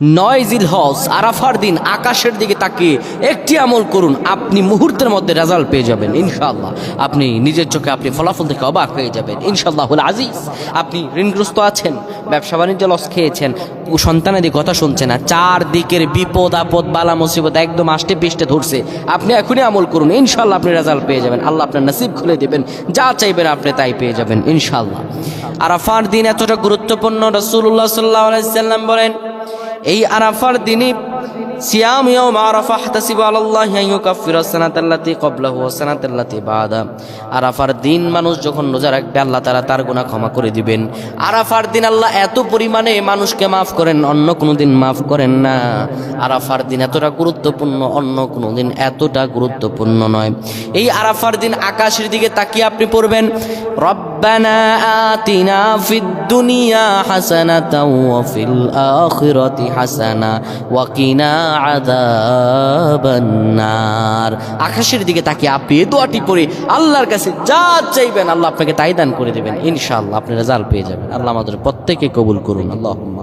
নয় জিল হজ আরাফার দিন আকাশের দিকে তাকিয়ে একটি আমল করুন, আপনি মুহূর্তের মধ্যে রেজাল্ট পেয়ে যাবেন, ইনশাআল্লাহ। আপনি নিজের চোখে আপনি ফলাফল দেখে অবাক হয়ে যাবেন, ইনশাআল্লাহ আজিজ। আপনি ঋণগ্রস্ত আছেন, ব্যবসা বাণিজ্য লস খেয়েছেন ও সন্তানাদি কথা শুনছে না চার দিকের বিপদ, আপদ, বালা, মুসিবত একদম আষ্টে পিষ্টে ধরছে। আপনি এখনই আমল করুন ইনশাল্লাহ আপনি রেজাল্ট পেয়ে যাবেন, আল্লাহ আপনার নসিব খুলে দেবেন, যা চাইবেন আপনি তাই পেয়ে যাবেন, ইনশাআল্লাহ। আরাফার দিন এতটা গুরুত্বপূর্ণ রসুল্লাহ সাল্লাহ আলাইসাল্লাম বলেন এই আরাফার দিনই সিয়াম ইয়াউম আরাফা হাতাসিবু আলাল্লাহি ইউকাফিরা সানাতাল্লাতি ক্বাবলাহু ওয়া সানাতাল্লাতি বাদা। আরাফার দিন মানুষ যখন রোজা রাখবে, আল্লাহ তাআলা তার গুনাহ ক্ষমা করে দিবেন। আরাফার দিন আল্লাহ এত পরিমাণে মানুষকে মাফ করেন, অন্য কোনো দিন মাফ করেন না। আরাফার দিন এতটা গুরুত্বপূর্ণ, অন্য কোনো দিন এতটা গুরুত্বপূর্ণ নয়। এই আরাফার দিন আকাশের দিকে তাকিয়ে আপনি পড়বেন, রব্বানা আতিনা ফিদ দুনিয়া হাসানাতাও ওয়া ফিল আখিরাতি হাসানা, ওয়া কিনা আকাশের দিকে তাকে আপনি দোয়াটি পড়ে আল্লাহর কাছে যা চাইবেন আল্লাহ আপনাকে তাই দান করে দেবেন। ইনশাল্লাহ আপনি রেজাল্ট পেয়ে যাবেন। আল্লাহ আমাদের প্রত্যেকে কবুল করুন। আল্লাহুম্মা